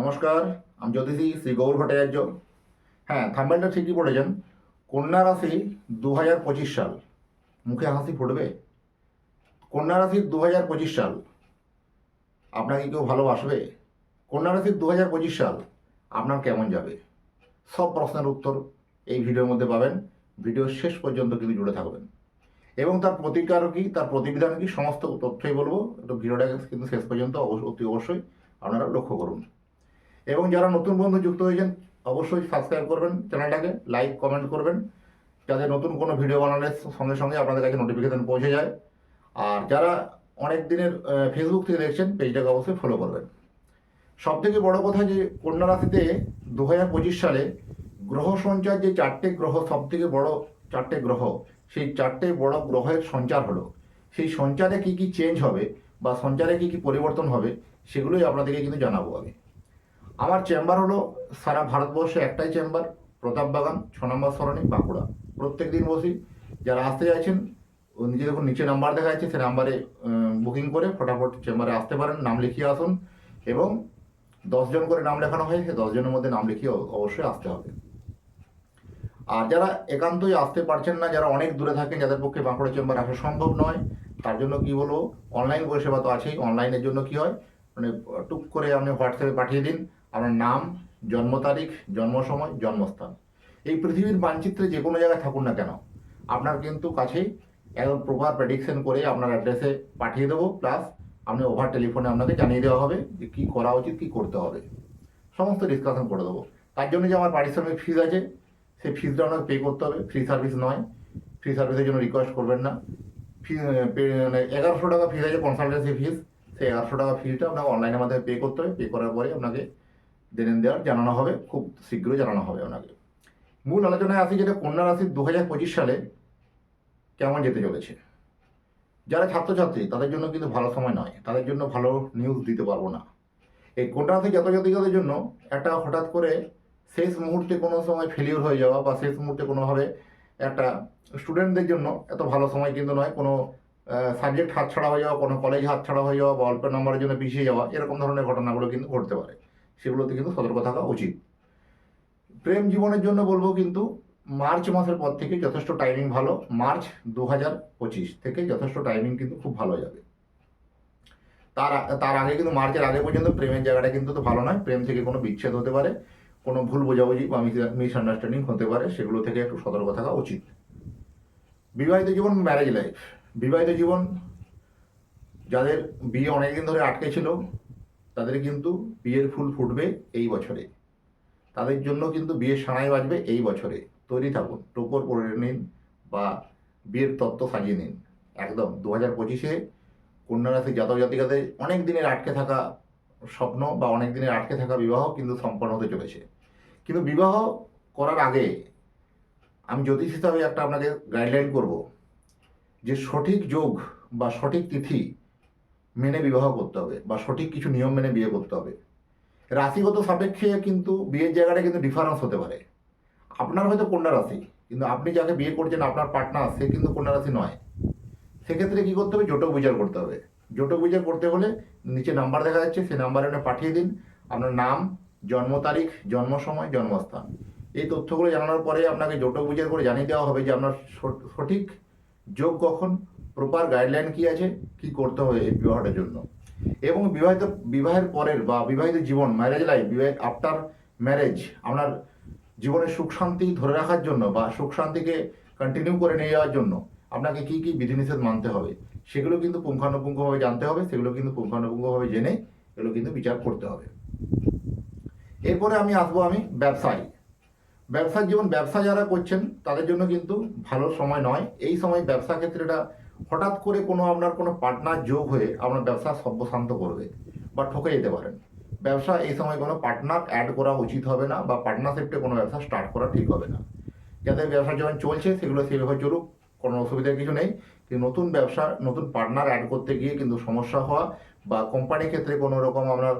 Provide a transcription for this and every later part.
নমস্কার, আমি জ্যোতিষী শ্রী গৌর ভট্টাচার্য। হ্যাঁ থাম্বেলটা ঠিকই পড়েছেন কন্যা রাশি দু হাজার পঁচিশ সাল। মুখে হাসি ফুটবে? কন্যা রাশির দু হাজার পঁচিশ সাল। আপনাকে কেউ ভালোবাসবে কন্যা রাশির দু হাজার পঁচিশ সাল, আপনার কেমন যাবে? সব প্রশ্নের উত্তর এই ভিডিওর মধ্যে পাবেন। ভিডিও শেষ পর্যন্ত কিন্তু জুড়ে থাকবেন। এবং তার প্রতিকার কি, তার প্রতিবিধান কি, সমস্ত তথ্যই বলব। একটু ভিডিওটাকে কিন্তু শেষ পর্যন্ত অতি অবশ্যই আপনারা লক্ষ্য করুন। এবং যারা নতুন বন্ধু যুক্ত হয়েছেন, অবশ্যই সাবস্ক্রাইব করবেন চ্যানেলটাকে লাইক কমেন্ট করবেন, যাতে নতুন কোনো ভিডিও বানানোর সঙ্গে সঙ্গে আপনাদের কাছে নোটিফিকেশন পৌঁছে যায়। আর যারা অনেক দিনের ফেসবুক থেকে দেখছেন পেজটাকে অবশ্যই ফলো করবেন। সব থেকে বড় কথা যে, কন্যা রাশিতে দু হাজার পঁচিশ সালে গ্রহ সঞ্চার যে চারটে গ্রহ সব থেকে বড় চারটে গ্রহ, সেই চারটে বড় গ্রহের সঞ্চার হলো। সেই সঞ্চারে কি কি চেঞ্জ হবে বা সঞ্চারে কি কি পরিবর্তন হবে, সেগুলোই আপনাদেরকে কিন্তু জানাব আমি আমার চেম্বার হলো সারা ভারতবর্ষে একটাই চেম্বার, প্রতাপ বাগান, ছ নম্বর সরণি, বাঁকুড়া। প্রত্যেক দিন বসি, যারা আসতে চাইছেন নিজে দেখুন নিচে নাম্বার দেখা যাচ্ছে সে নাম্বারে বুকিং করে ফটাফট চেম্বারে আসতে পারেন, নাম লিখিয়ে আসুন এবং দশজন করে নাম লেখানো হয়, সে দশজনের মধ্যে নাম লিখিয়ে অবশ্যই আসতে হবে। আর যারা একান্তই আসতে পারছেন না, যারা অনেক দূরে থাকেন, যাদের পক্ষে বাঁকুড়া চেম্বার আসা সম্ভব নয়, তার জন্য কি বলব অনলাইন পরিষেবা তো আছেই অনলাইনের জন্য কি হয় মানে টুক করে আপনি হোয়াটসঅ্যাপে পাঠিয়ে দিন আপনার নাম, জন্ম তারিখ জন্ম সময় জন্মস্থান। এই পৃথিবীর মানচিত্রে যে কোনো জায়গায় থাকুন না কেন, আপনার কিন্তু কাছেই একদম প্রপার প্রেডিকশন করে আপনার অ্যাড্রেসে পাঠিয়ে দেবো প্লাস আপনি ওভার টেলিফোনে আপনাকে জানিয়ে দেওয়া হবে যে কী করা উচিত, কী করতে হবে। সমস্ত ডিসকাশন করে দেবো। তার জন্য যে আমার পারিশ্রমিক ফিজ আছে, সেই ফিজটা আপনাকে পে করতে হবে। ফ্রি সার্ভিস নয়। ফ্রি সার্ভিসের জন্য রিকোয়েস্ট করবেন না। ফি মানে এগারোশো টাকা ফিজ আছে কনসালটেন্সি ফিজ সেই এগারোশো টাকা ফিজটা আপনাকে অনলাইনের মাধ্যমে পে করতে হবে। পে করার পরে আপনাকে দেনেন দেওয়ার জানানো হবে, খুব শীঘ্রই জানানো হবে ওনাকে। মূল আলোচনায় আসি যেটা কন্যা রাশির দু সালে কেমন যেতে চলেছে। যারা ছাত্রছাত্রী, তাদের জন্য কিন্তু ভালো সময় নয়, তাদের জন্য ভালো নিউজ দিতে পারব না। এই কন্যা রাশি জাতজাতিকাদের জন্য একটা হঠাৎ করে শেষ মুহূর্তে কোনো সময় ফেলিওর হয়ে যাওয়া বা শেষ মুহূর্তে কোনোভাবে একটা স্টুডেন্টদের জন্য এত ভালো সময় কিন্তু নয়, কোনো সাবজেক্ট হাতছাড়া হয়ে যাওয়া, কোনো কলেজ হাতছাড়া হয়ে যাওয়া বা অল্প নম্বরের জন্য পিছিয়ে যাওয়া, এরকম ধরনের ঘটনাগুলো কিন্তু ঘটতে পারে। সেগুলোতে কিন্তু সতর্ক থাকা উচিত। প্রেম জীবনের জন্য বলব কিন্তু মার্চ মাসের পর থেকে যথেষ্ট টাইমিং ভালো। মার্চ দু হাজার পঁচিশ থেকে যথেষ্ট টাইমিং কিন্তু খুব ভালো যাবে। তার তার আগে কিন্তু মার্চের আগে পর্যন্ত প্রেমের জায়গাটা কিন্তু তো ভালো নয়। প্রেম থেকে কোনো বিচ্ছেদ হতে পারে, কোনো ভুল বোঝাবুঝি বা মিসআন্ডারস্ট্যান্ডিং হতে পারে, সেগুলো থেকে একটু সতর্ক থাকা উচিত। বিবাহিত জীবন ম্যারেজ লাইফ বিবাহিত জীবন যাদের বিয়ে অনেকদিন ধরে আটকে ছিল তাদের কিন্তু বিয়ের ফুল ফুটবে এই বছরে। তাদের জন্য কিন্তু বিয়ের সানাই বাজবে এই বছরে। তৈরি থাকুন, টোপর পরে নিন বা বিয়ের তত্ত্ব সাজিয়ে নিন। একদম দু হাজার পঁচিশে কন্যা রাশি জাতক জাতিকাদের অনেক দিনের আটকে থাকা স্বপ্ন বা অনেক দিনের আটকে থাকা বিবাহ কিন্তু সম্পন্ন হতে চলেছে। কিন্তু বিবাহ করার আগে আমি জ্যোতিষ হিসাবে একটা আপনাকে গাইডলাইন করব যে সঠিক যোগ বা সঠিক তিথি মেনে বিবাহ করতে হবে বা সঠিক কিছু নিয়ম মেনে বিয়ে করতে হবে। রাশিগত সাপেক্ষে কিন্তু বিয়ের জায়গাটা কিন্তু ডিফারেন্স হতে পারে। আপনার হয়তো কন্যা রাশি, কিন্তু আপনি যাকে বিয়ে করছেন, আপনার পার্টনার সে কিন্তু কন্যা রাশি নয়। সেক্ষেত্রে কী করতে হবে? জোটক বিচার করতে হবে। জোটক বিচার করতে হলে নিচে নাম্বার দেখা যাচ্ছে, সেই নাম্বারে আপনি পাঠিয়ে দিন। আপনার নাম, জন্ম তারিখ, জন্ম সময়, জন্মস্থান। এই তথ্যগুলো জানানোর পরে আপনাকে জোটক বিচার করে জানিয়ে দেওয়া হবে যে আপনার সঠ- সঠিক যোগ কখন প্রপার গাইডলাইন কী আছে করতে হবে এই বিবাহটার জন্য। এবং বিবাহিত, বিবাহের পরের বা বিবাহিত জীবন ম্যারেজ লাইফ বিবাহ আফটার ম্যারেজ আপনার জীবনের সুখ শান্তি ধরে রাখার জন্য বা সুখ শান্তিকে কন্টিনিউ করে নিয়ে যাওয়ার জন্য আপনাকে কি কি বিধিনিষেধ মানতে হবে, সেগুলো কিন্তু পুঙ্খানুপুঙ্খভাবে জানতে হবে, সেগুলো কিন্তু পুঙ্খানুপুঙ্খভাবে জেনে এগুলো কিন্তু বিচার করতে হবে। এরপরে আমি আসব আমি ব্যবসায়ী। ব্যবসার জীবন, ব্যবসা যারা করছেন তাদের জন্য কিন্তু ভালো সময় নয়। এই সময় ব্যবসা ক্ষেত্রেটা হঠাৎ করে কোনো আপনার কোনো পার্টনার যোগ হয়ে আপনার ব্যবসা সর্বশান্ত করবে বা ঠকে যেতে পারেন। ব্যবসা এই সময় কোনো পার্টনার অ্যাড করা উচিত হবে না বা পার্টনারশিপে কোনো ব্যবসা স্টার্ট করা ঠিক হবে না। যাদের ব্যবসা যেমন চলছে সেগুলো সেভাবে চলুক, কোনো অসুবিধার কিছু নেই। কিন্তু নতুন ব্যবসা, নতুন পার্টনার অ্যাড করতে গিয়ে কিন্তু সমস্যা হওয়া বা কোম্পানির ক্ষেত্রে কোনো রকম আপনার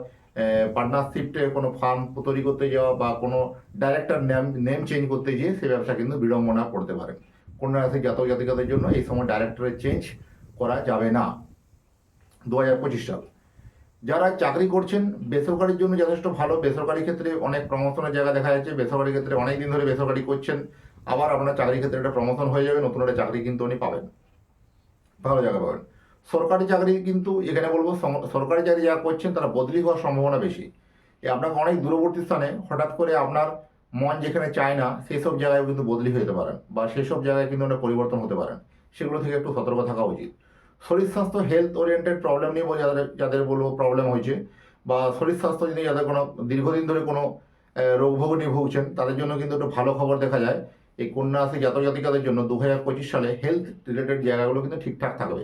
পার্টনারশিপে কোনো ফার্ম তৈরি করতে যাওয়া বা কোনো ডাইরেক্টর নেম নেম চেঞ্জ করতে গিয়ে সেই ব্যবসা কিন্তু বিড়ম্বনা পড়তে পারে। কন্যা রাশি জাতক জাতিকাদের জন্য এই সময় ডাইরেক্টরের চেঞ্জ করা যাবে না। দু হাজার পঁচিশ সাল। যারা চাকরি করছেন, বেসরকারির জন্য যথেষ্ট ভালো। বেসরকারি ক্ষেত্রে অনেক প্রমোশনের জায়গা দেখা যাচ্ছে। বেসরকারি ক্ষেত্রে অনেক দিন ধরে বেসরকারি করছেন। আবার আপনার চাকরির ক্ষেত্রে একটা প্রমোশন হয়ে যাবে, নতুন একটা চাকরি কিন্তু উনি পাবেন। ভালো জায়গা পাবেন। সরকারি চাকরি কিন্তু এখানে বলব সরকারি চাকরি যারা করছেন, তারা বদলি হওয়ার সম্ভাবনা বেশি। আপনাকে অনেক দূরবর্তী স্থানে হঠাৎ করে আপনার মন যেখানে চায় না সেই সব জায়গায় কিন্তু বদলি যেতে পারেন বা সেই সব জায়গায় কিন্তু অনেক পরিবর্তন হতে পারেন। সেগুলো থেকে একটু সতর্ক থাকা উচিত। শরীর স্বাস্থ্য হেলথ ওরিয়েন্টেড প্রবলেম নিয়ে যাদের যাদের বলব প্রবলেম হয়েছে বা শরীর স্বাস্থ্য যদি যাদের কোনো দীর্ঘদিন ধরে কোনো আহ, রোগ ভোগ নিয়ে ভুগছেন তাদের জন্য কিন্তু একটু ভালো খবর দেখা যায়। এই কন্যা রাশি জাতক জাতিকাদের জন্য দু হাজার পঁচিশ সালে হেলথ রিলেটেড জায়গাগুলো কিন্তু ঠিকঠাক থাকবে।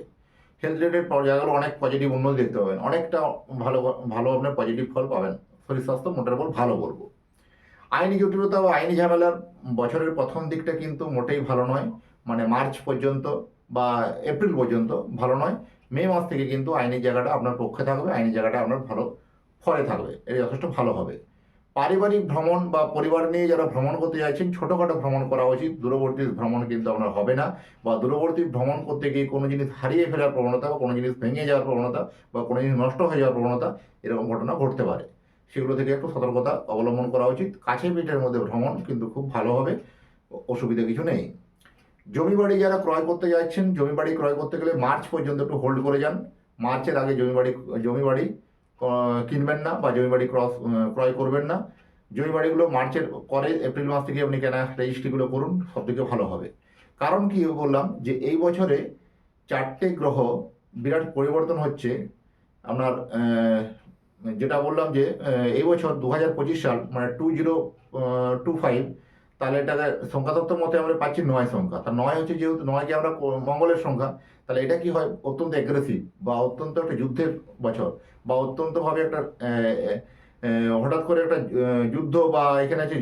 হেলথ রিলেটেড জায়গাগুলো অনেক পজিটিভ উন্নতি দেখতে পাবেন। অনেকটা ভালো ভালো আপনার পজিটিভ ফল পাবেন। শরীর স্বাস্থ্য মোটের উপর ভালো বলব। আইনি জটিলতা বা আইনি ঝামেলার বছরের প্রথম দিকটা কিন্তু মোটেই ভালো নয়। মানে মার্চ পর্যন্ত বা এপ্রিল পর্যন্ত ভালো নয়। মে মাস থেকে কিন্তু আইনি জায়গাটা আপনার পক্ষে থাকবে, আইনি জায়গাটা আপনার ভালো ফলে থাকবে। এটা যথেষ্ট ভালো হবে। পারিবারিক ভ্রমণ বা পরিবার নিয়ে যারা ভ্রমণ করতে যাচ্ছেন, ছোটোখাটো ভ্রমণ করা উচিত। দূরবর্তী ভ্রমণ কিন্তু আপনার হবে না। বা দূরবর্তী ভ্রমণ করতে গিয়ে কোনো জিনিস হারিয়ে ফেলার প্রবণতা বা কোনো জিনিস ভেঙে যাওয়ার প্রবণতা বা কোনো জিনিস নষ্ট হয়ে যাওয়ার প্রবণতা, এরকম ঘটনা ঘটতে পারে। সেগুলো থেকে একটু সতর্কতা অবলম্বন করা উচিত। কাছে পিঠের মধ্যে ভ্রমণ কিন্তু খুব ভালো হবে অসুবিধা কিছু নেই। জমি বাড়ি যারা ক্রয় করতে যাচ্ছেন, জমি বাড়ি ক্রয় করতে গেলে মার্চ পর্যন্ত একটু হোল্ড করে যান। মার্চের আগে জমি বাড়ি জমি বাড়ি কিনবেন না বা জমি বাড়ি ক্রস ক্রয় করবেন না। জমি বাড়িগুলো মার্চের পরে এপ্রিল মাস থেকে আপনি কেনা রেজিস্ট্রিগুলো করুন, সব থেকে ভালো হবে। কারণ কি বললাম যে এই বছরে চারটে গ্রহ বিরাট পরিবর্তন হচ্ছে। আপনার যেটা বললাম যে এই বছর দু হাজার পঁচিশ সাল মানে টু জিরো টু ফাইভ তাহলে এটাকে সংখ্যাতত্ত্বের মতে আমরা পাচ্ছি নয় সংখ্যা। তা নয় হচ্ছে যেহেতু, নয় নয়কে আমরা মঙ্গলের সংখ্যা, তাহলে এটা কি হয়? অত্যন্ত অ্যাগ্রেসিভ বা অত্যন্ত একটা যুদ্ধের বছর বা অত্যন্তভাবে একটা হঠাৎ করে একটা যুদ্ধ বা এখানে আছে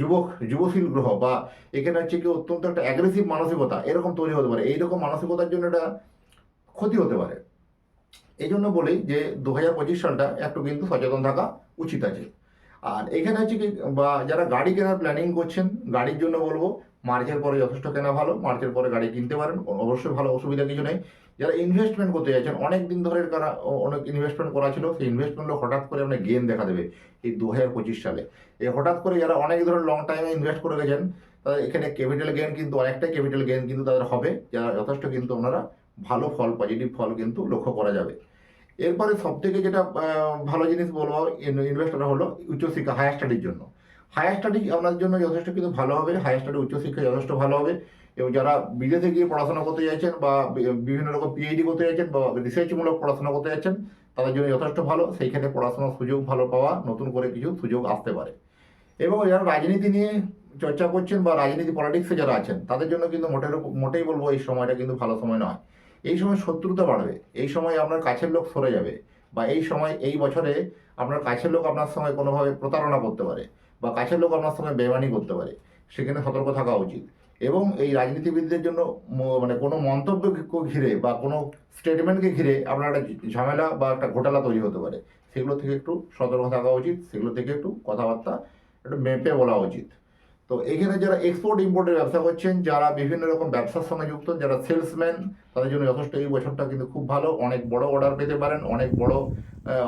যুবক, যুবশীল গ্রহ বা এখানে হচ্ছে কি অত্যন্ত একটা অ্যাগ্রেসিভ মানসিকতা, এরকম তৈরি হতে পারে। এইরকম মানসিকতার জন্য এটা ক্ষতি হতে পারে। এই জন্য বলি যে দু হাজার পঁচিশ সালটা একটু কিন্তু সচেতন থাকা উচিত আছে। আর এখানে হচ্ছে কি, বা যারা গাড়ি কেনার প্ল্যানিং করছেন, গাড়ির জন্য বলব মার্চের পরে যথেষ্ট কেনা ভালো মার্চের পরে গাড়ি কিনতে পারেন অবশ্যই ভালো, অসুবিধা কিছু নেই। যারা ইনভেস্টমেন্ট করতে যাচ্ছেন, অনেক দিন ধরে কারা অনেক ইনভেস্টমেন্ট করা ছিল, সেই ইনভেস্টমেন্টগুলো হঠাৎ করে আপনার গেন দেখা দেবে এই দু হাজার পঁচিশ সালে। এই হঠাৎ করে যারা অনেক ধরনের লং টাইমে ইনভেস্ট করে গেছেন, তাদের এখানে ক্যাপিটাল গেন কিন্তু, অনেকটাই ক্যাপিটাল গেন কিন্তু তাদের হবে। যারা যথেষ্ট কিন্তু ওনারা ভালো ফল পজিটিভ ফল কিন্তু লক্ষ্য করা যাবে। এরপরে সব থেকে যেটা ভালো জিনিস বলব ইনভেস্টর হলো উচ্চশিক্ষা হায়ার স্টাডির জন্য। হায়ার স্টাডি আপনার জন্য যথেষ্ট কিন্তু ভালো হবে হায়ার স্টাডি উচ্চশিক্ষা যথেষ্ট ভালো হবে। এবং যারা বিদেশে গিয়ে পড়াশোনা করতে চাইছেন বা বিভিন্ন রকম পিএইচডি করতে চাইছেন বা রিসার্চমূলক পড়াশোনা করতে যাচ্ছেন তাদের জন্য যথেষ্ট ভালো। সেইখানে পড়াশোনার সুযোগ ভালো পাওয়া, নতুন করে কিছু সুযোগ আসতে পারে। এবং যারা রাজনীতি নিয়ে চর্চা করছেন বা রাজনীতি পলিটিক্সে যারা আছেন, তাদের জন্য কিন্তু মোটের মোটেই বলব এই সময়টা কিন্তু ভালো সময় নয়। এই সময় শত্রুতা বাড়বে, এই সময় আপনার কাছের লোক সরে যাবে বা এই সময়, এই বছরে আপনার কাছের লোক আপনার সঙ্গে কোনোভাবে প্রতারণা করতে পারে বা কাছের লোক আপনার সঙ্গে বেমানি করতে পারে, সেখানে সতর্ক থাকা উচিত। এবং এই রাজনীতিবিদদের জন্য মানে কোনো মন্তব্যকে ঘিরে বা কোনো স্টেটমেন্টকে ঘিরে আপনার একটা ঝামেলা বা একটা ঘোটালা তৈরি হতে পারে। সেগুলো থেকে একটু সতর্ক থাকা উচিত, সেগুলো থেকে একটু কথাবার্তা একটু মেপে বলা উচিত। তো এখানে যারা এক্সপোর্ট ইম্পোর্টের ব্যবসা করছেন, যারা বিভিন্ন রকম ব্যবসার সঙ্গে যুক্ত, যারা সেলসম্যান তাদের জন্য যথেষ্ট এই বছরটা কিন্তু খুব ভালো। অনেক বড় অর্ডার পেতে পারেন, অনেক বড়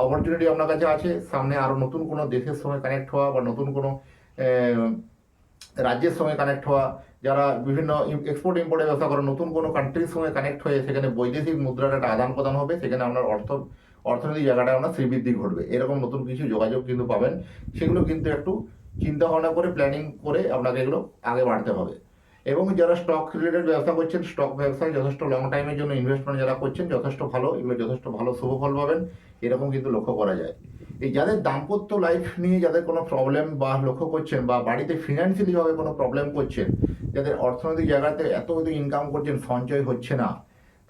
অপরচুনিটি আপনার কাছে আছে। সামনে আরও নতুন কোনো দেশের সঙ্গে কানেক্ট হওয়া বা নতুন কোনো রাজ্যের সঙ্গে কানেক্ট হওয়া, যারা বিভিন্ন এক্সপোর্ট ইম্পোর্টের ব্যবসা করেন নতুন কোনো কান্ট্রির সঙ্গে কানেক্ট হয়ে সেখানে বৈদেশিক মুদ্রার একটা আদান প্রদান হবে, সেখানে আপনার অর্থ, অর্থনৈতিক জায়গাটা আপনার শ্রীবৃদ্ধি ঘটবে। এরকম নতুন কিছু যোগাযোগ কিন্তু পাবেন। সেগুলো কিন্তু একটু চিন্তা ভাবনা করে প্ল্যানিং করে আপনাকে এগুলো আগে বাড়তে হবে। এবং যারা স্টক রিলেটেড ব্যবসা করছেন স্টক ব্যবসায় যথেষ্ট লং টাইমের জন্য ইনভেস্টমেন্ট যারা করছেন, যথেষ্ট ভালো, এগুলো যথেষ্ট ভালো, শুভ ফল পাবেন। এরকম কিন্তু লক্ষ্য করা যায়। এই যাদের দাম্পত্য লাইফ নিয়ে যাদের কোনো প্রবলেম বা লক্ষ্য করছেন বা বাড়িতে ফিনান্সিয়ালিভাবে কোনো প্রবলেম করছেন, যাদের অর্থনৈতিক জায়গাতে এত ইনকাম করছেন, সঞ্চয় হচ্ছে না,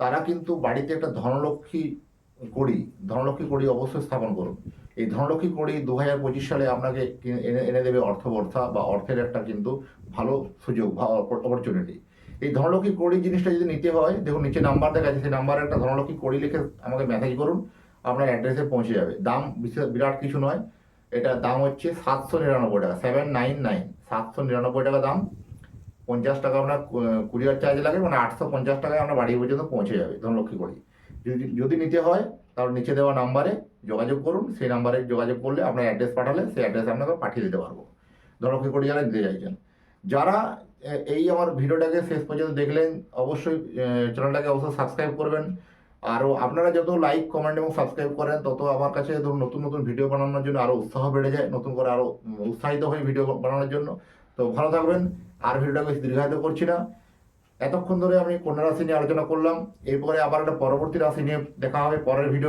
তারা কিন্তু বাড়িতে একটা ধনলক্ষ্মী কড়ি ধনলক্ষ্মী কড়ি অবশ্যই স্থাপন করুন। এই ধনলক্ষ্মী কড়ি দু হাজার পঁচিশ সালে আপনাকে এনে এনে দেবে অর্থবর্থা বা অর্থের একটা কিন্তু ভালো সুযোগ অপরচুনিটি এই ধনলক্ষ্মী কড়ি জিনিসটা যদি নিতে হয়, দেখুন নিচে নাম্বার দেখা যাচ্ছে সেই নাম্বারে একটা ধনলক্ষ্মী কড়ি লিখে আমাকে মেসেজ করুন, আপনার অ্যাড্রেসে পৌঁছে যাবে। দাম বিশেষ বিরাট কিছু নয়, এটা দাম হচ্ছে সাতশো নিরানব্বই টাকা সেভেন নাইন নাইন সাতশো নিরানব্বই টাকা দাম। পঞ্চাশ টাকা আপনার কুরিয়ার চার্জ লাগে মানে আটশো পঞ্চাশ টাকায় আপনার বাড়ি পর্যন্ত পৌঁছে যাবে ধনলক্ষ্মী কড়ি যদি যদি নিতে হয় তাহলে নিচে দেওয়া নাম্বারে যোগাযোগ করুন। সেই নাম্বারে যোগাযোগ করলে আপনার অ্যাড্রেস পাঠালে সেই অ্যাড্রেস আপনাকে পাঠিয়ে দিতে পারব। ধরো কী করে যারা দিতে চাইছেন। যারা এই আমার ভিডিওটাকে শেষ পর্যন্ত দেখলেন, অবশ্যই চ্যানেলটাকে অবশ্যই সাবস্ক্রাইব করবেন। আরও আপনারা যত লাইক, কমেন্ট এবং সাবস্ক্রাইব করেন, তত আমার কাছে ধরুন নতুন নতুন ভিডিও বানানোর জন্য আরও উৎসাহ বেড়ে যায়, নতুন করে আরও উৎসাহিত হই ভিডিও বানানোর জন্য। তো ভালো থাকবেন। আর ভিডিওটাকে দীর্ঘায়িত করছি না। এতক্ষণ ধরে আমি কন্যা রাশি নিয়ে আলোচনা করলাম। এরপরে আবার একটা পরবর্তী রাশি নিয়ে দেখা হবে। পরের ভিডিও